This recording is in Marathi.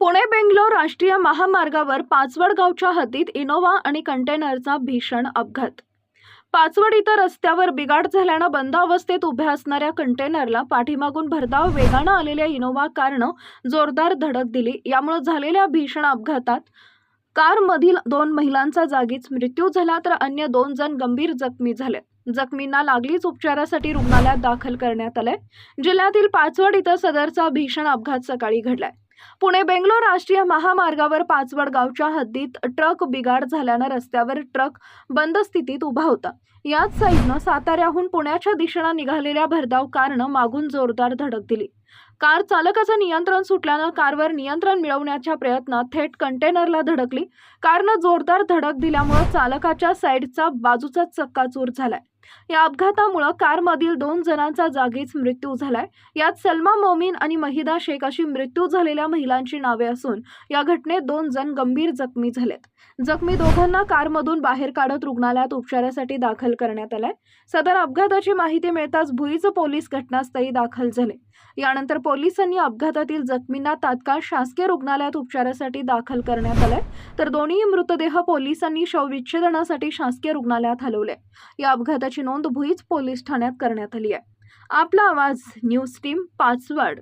पुणे बेंगलोर राष्ट्रीय महामार्गावर पाचवड गावच्या हद्दीत इनोव्हा आणि कंटेनरचा भीषण अपघात. पाचवड इथं रस्त्यावर बिघाड झाल्यानं बंद अवस्थेत उभ्या असणाऱ्या कंटेनरला पाठीमागून भरधाव वेगानं आलेल्या इनोव्हा कारनं जोरदार धडक दिली. यामुळे झालेल्या भीषण अपघातात कारमधील दोन महिलांचा जागीच मृत्यू झाला तर अन्य दोन जण गंभीर जखमी झाले. जखमींना लागलीच उपचारासाठी रुग्णालयात दाखल करण्यात आलंय. जिल्ह्यातील पाचवड इथं सदरचा भीषण अपघात सकाळी घडलाय. पुणे बेंगलोर राष्ट्रीय महामार्गावर पाचवड गावच्या हद्दीत ट्रक बिघाड झाल्यानं रस्त्यावर ट्रक बंद स्थितीत उभा होता. याच साईडनं साताऱ्याहून पुण्याच्या दिशेनं निघालेल्या भरधाव कारनं मागून जोरदार धडक दिली. कार चालकाचं नियंत्रण सुटल्यानं कारवर नियंत्रण मिळवण्याच्या प्रयत्नात थेट कंटेनरला धडकली. कारनं जोरदार धडक दिल्यामुळं चालकाच्या साईडचा बाजूचा चक्काचूर झालाय. या अपघातामुळं कारमधील दोन जणांचा जागीच मृत्यू झालाय. यात सलमा मोमीन आणि महिदा शेख अशी मृत्यू झालेल्या महिलांची नावे असून या घटनेत दोन जण गंभीर जखमी झालेत. जखमी दोघांना कारमधून बाहेर काढत रुग्णालयात उपचारासाठी दाखल करण्यात आलंय. सदर अपघाताची माहिती मिळताच भुईच पोलीस घटनास्थळी दाखल झाले. यानंतर पोलिसांनी अपघातातील जखमींना तात्काळ शासकीय रुग्णालयात उपचारासाठी दाखल करण्यात आलंय. तर दोन्ही मृतदेह पोलिसांनी शवविच्छेदनासाठी शासकीय रुग्णालयात हलवले. या अपघाताची नोंद भुईच पोलीस ठाण्यात करण्यात आली आहे. आपला आवाज न्यूज टीम पाचवड.